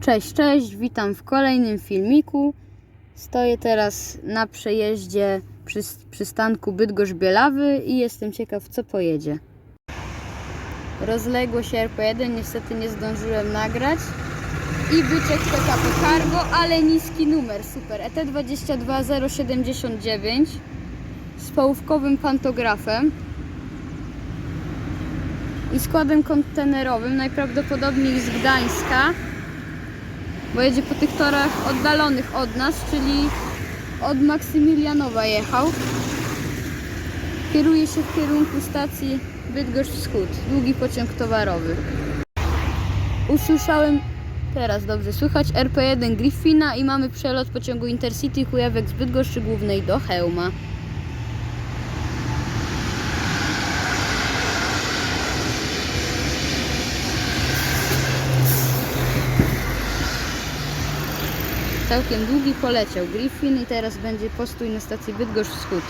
Cześć, cześć, witam w kolejnym filmiku. Stoję teraz na przejeździe przy przystanku Bydgoszcz-Bielawy i jestem ciekaw, co pojedzie. Rozległość RP1 niestety nie zdążyłem nagrać. I byczek PKP Cargo, ale niski numer, super. E ET 22079 z połówkowym pantografem i składem kontenerowym, najprawdopodobniej z Gdańska bo jedzie po tych torach oddalonych od nas, czyli od Maksymilianowa jechał. Kieruje się w kierunku stacji Bydgoszcz Wschód, długi pociąg towarowy. Usłyszałem, teraz dobrze słychać, RP1 Griffina i mamy przelot pociągu Intercity Kujawek z Bydgoszczy Głównej do Chełma. Całkiem długi poleciał Griffin i teraz będzie postój na stacji Bydgoszcz Wschód.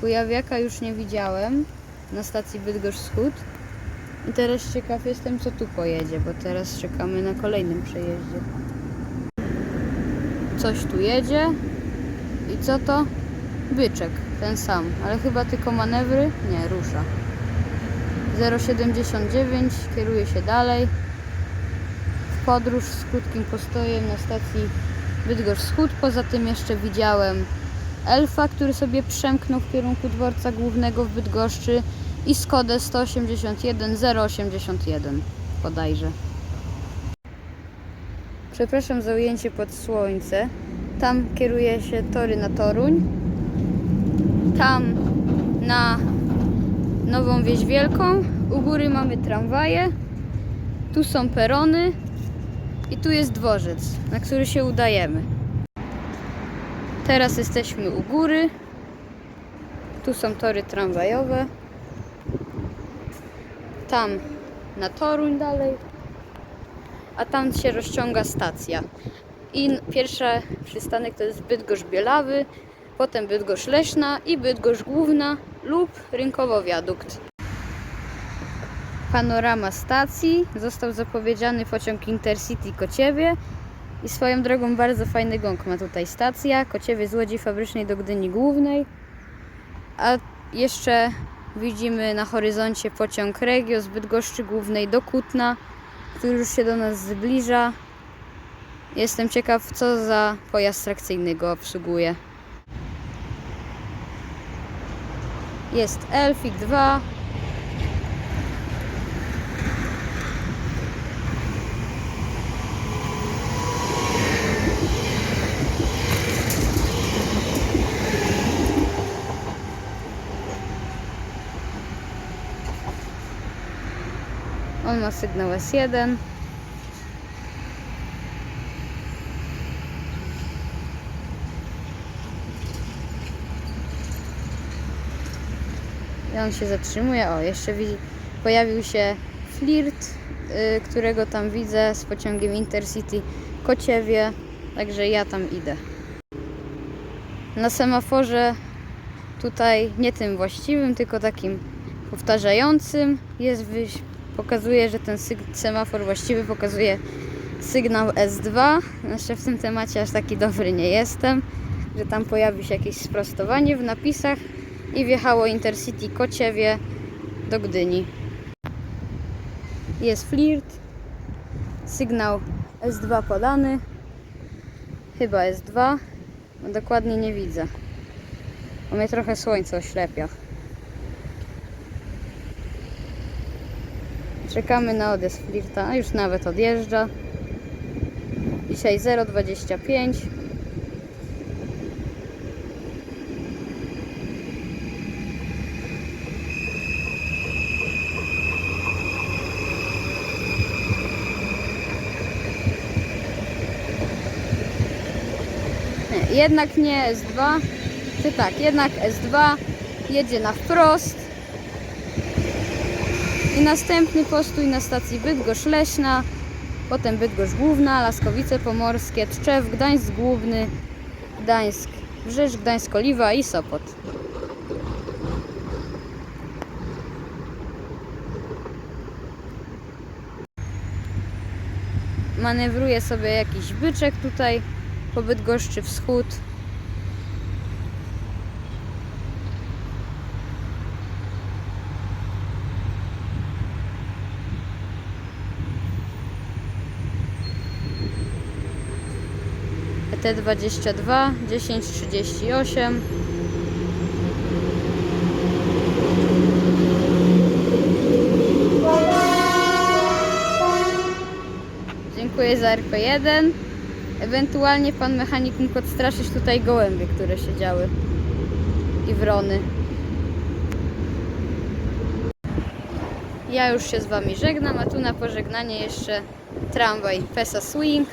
Kujawiaka już nie widziałem na stacji Bydgoszcz Wschód. I teraz ciekaw jestem co tu pojedzie, bo teraz czekamy na kolejnym przejeździe. Coś tu jedzie. I co to? Byczek, ten sam, ale chyba tylko manewry? Nie, rusza. 079, kieruje się dalej podróż z krótkim postojem na stacji Bydgoszcz Wschód. Poza tym jeszcze widziałem Elfa, który sobie przemknął w kierunku dworca głównego w Bydgoszczy i Skodę 181 081 bodajże. Przepraszam za ujęcie pod słońce. Tam kieruje się tory na Toruń. Tam na Nową Wieś Wielką. U góry mamy tramwaje. Tu są perony. I tu jest dworzec, na który się udajemy. Teraz jesteśmy u góry. Tu są tory tramwajowe. Tam na Toruń dalej. A tam się rozciąga stacja. I pierwszy przystanek to jest Bydgoszcz Bielawy, potem Bydgoszcz Leśna i Bydgoszcz Główna lub Rynkowo Wiadukt. Panorama stacji. Został zapowiedziany pociąg Intercity Kociewie. I swoją drogą bardzo fajny gąk ma tutaj stacja. Kociewie z Łodzi Fabrycznej do Gdyni Głównej. A jeszcze widzimy na horyzoncie pociąg Regio z Bydgoszczy Głównej do Kutna, który już się do nas zbliża. Jestem ciekaw, co za pojazd trakcyjny go obsługuje. Jest Elfik 2, On ma sygnał S1. I on się zatrzymuje. O, jeszcze widzi, pojawił się flirt, y, którego tam widzę z pociągiem Intercity Kociewie. Także ja tam idę. Na semaforze tutaj nie tym właściwym, tylko takim powtarzającym jest wyś pokazuje, że ten semafor właściwy pokazuje sygnał S2. Jeszcze w tym temacie aż taki dobry nie jestem, że tam pojawi się jakieś sprostowanie w napisach i wjechało Intercity Kociewie do Gdyni. Jest flirt, sygnał S2 podany, chyba S2, bo dokładnie nie widzę, bo mnie trochę słońce oślepia. Czekamy na odjazd flirta, a już nawet odjeżdża. Dzisiaj 0,25. Nie, jednak nie S2, czy tak, jednak S2 jedzie na wprost. I następny postój na stacji Bydgoszcz Leśna, potem Bydgoszcz Główna, Laskowice Pomorskie, Tczew, Gdańsk Główny, Gdańsk Brzeż, Gdańsk Oliwa i Sopot. manewruje sobie jakiś byczek tutaj po Bydgoszczy Wschód. ET22 1038 Dziękuję za RP1. Ewentualnie pan mechanik mógł odstraszyć tutaj gołębie, które siedziały. I wrony. Ja już się z wami żegnam, a tu na pożegnanie jeszcze tramwaj Pesa Swing.